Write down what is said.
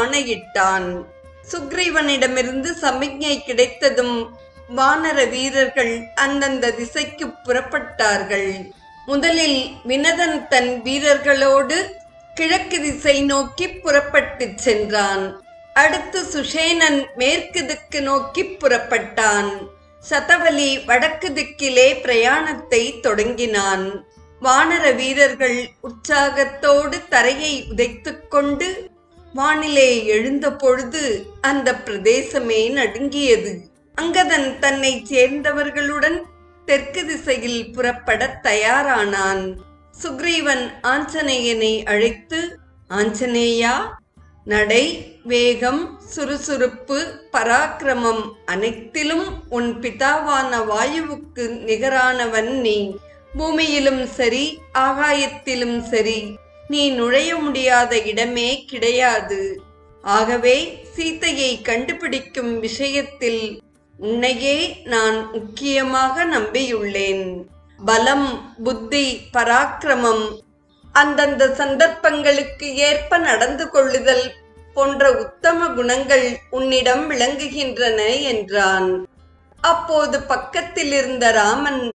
ஆணையிட்டான். சுக்ரீவனிடமிருந்து சமிக்ஞை கிடைத்ததும் வானர வீரர்கள் அந்தந்த திசைக்கு புறப்பட்டார்கள். முதலில் வினதன் தன் வீரர்களோடு கிழக்கு திசை நோக்கி புறப்பட்டுச் சென்றான். அடுத்து சுஷேனன் மேற்கு திக்கு நோக்கி புறப்பட்டான். சதவலி வடக்கு திக்கிலே பிரயாணத்தை தொடங்கினான். வானர வீரர்கள் உற்சாகத்தோடு தரையை உதைத்துக்கொண்டு வானிலே எழுந்த பொழுது அந்த பிரதேசமே நடுங்கியது. அங்கதன் தன்னை சேர்ந்தவர்களுடன் தெற்கு திசையில் புறப்படத் தயாரானான். சுக்ரீவன் ஆஞ்சநேயனை அழைத்து ஆஞ்சநேயா நடை வேகம் சுறுசுறுப்பு பராக்கிரமம் அனைத்திலும் உன் பிதாவான வாயுவுக்கு நிகரானவன் நீ. பூமியிலும் சரி ஆகாயத்திலும் சரி நீ நுழைய முடியாத இடமே கிடையாது. ஆகவே சீதையை கண்டுபிடிக்கும் விஷயத்தில் உன்னையே நான் முக்கியமாக நம்பியுள்ளேன். பலம் புத்தி பராக்கிரமம் அந்தந்த சந்தர்ப்பங்களுக்கு ஏற்ப நடந்து கொள்ளுதல் போன்ற உத்தம குணங்கள் உன்னிடம் விளங்குகின்றன என்றான். அப்போது பக்கத்தில் இருந்த ராமன்